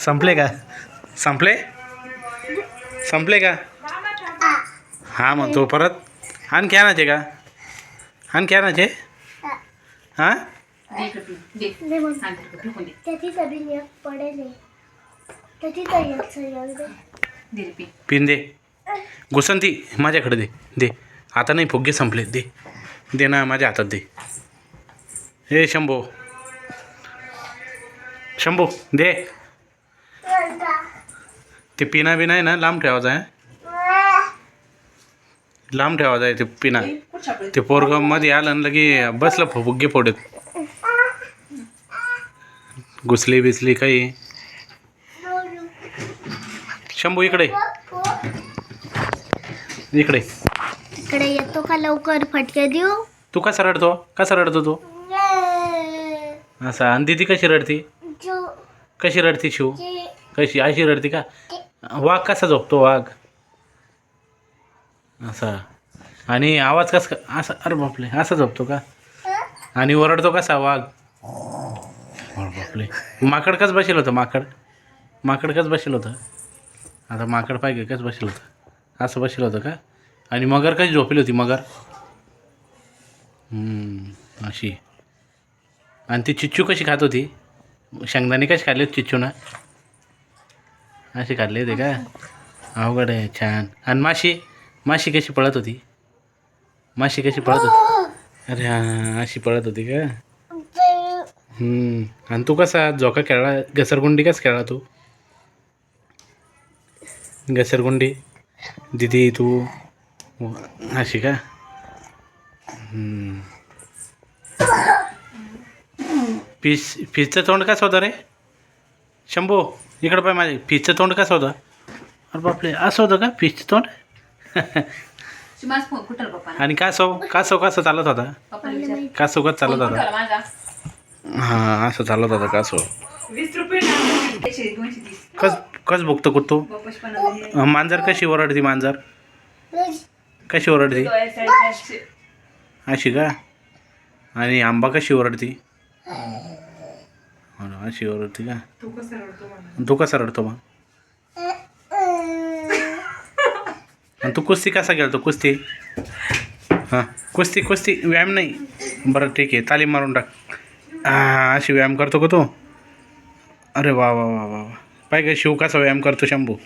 संपले का? संपले? संपले का? हा मग तो परत. आणखी आणायचे का आणखी आणायचे हां दे दे पिन दे. घुसंती माझ्याकडे दे. दे. आता नाही फुगे संपले. दे. दे ना माझ्या हातात दे. हे शंभो. शंभू दे. ते पिना बिना आहे ना लांब ठेवायचा आहे. लांब ठेवायचा आहे ते पिना. ते पोरगमध्ये आलं लगे बसलं फुगे फोडत. घुसली बिसली काही. शंभू इकडे. इकडे. इकडे येतो का लवकर? फटके देऊ? तू कसा रडतो? कसा रडतो तू? असा. आणि दीदी कशी रडती? कशी रडती शिव? कशी? अशी रडते का? वाघ कसा झोपतो वाघ? असा. आणि आवाज कसा असा अरे बापले असा झोपतो का? आणि ओरडतो कसा वाघ? बापले माकड कस बसेल होतं माकड? माकड कस बसेल होतं? आता माकड पाहिजे कस बसेल होतं? असं बसेल होतं का? आणि मगर कशी झोपली होती मगर? अशी. आणि ती चिच्चू कशी खात होती? शेंगदाणे कशी खाल्ली होती चिच्चूनं? असे काढले होते का? अवघड आहे छान. आणि माशी माशी कशी पळत होती? माशी कशी पळत होती? अरे हां अशी पळत होती का? हम्म. आणि तू कसा झोका खेळला? घसरगुंडी कसा खेळला तू? घसरगुंडी? दिदी तू? अशी का? हम्म. पीस पीसचं तोंड कसं होतं रे? शंभू? इकडं पाय माझे. पीसचं तोंड कसं होतं अरे बापले असं होतं का? पीसचं तोंड? आणि कासव कासव कसं चालत होता? कासव कसं चालत होता? हां असं चालत होता कासव कस कस बघतो कुठतो? मांजर कशी ओरडती मांजर? कशी ओरडती? अशी का? आणि आंबा कशी ओरडती? हो अशी ओरडती का तू कसं रडतो तू कसा रडतो मग आणि तू कुस्ती कसा खेळतो कुस्ती हां कुस्ती कुस्ती व्यायाम नाही बरं ठीक आहे तालीम मारून टाक हां अशी व्यायाम करतो का तू अरे वा वा वा वा वा पाय का शिव कसा व्यायाम करतो शंभू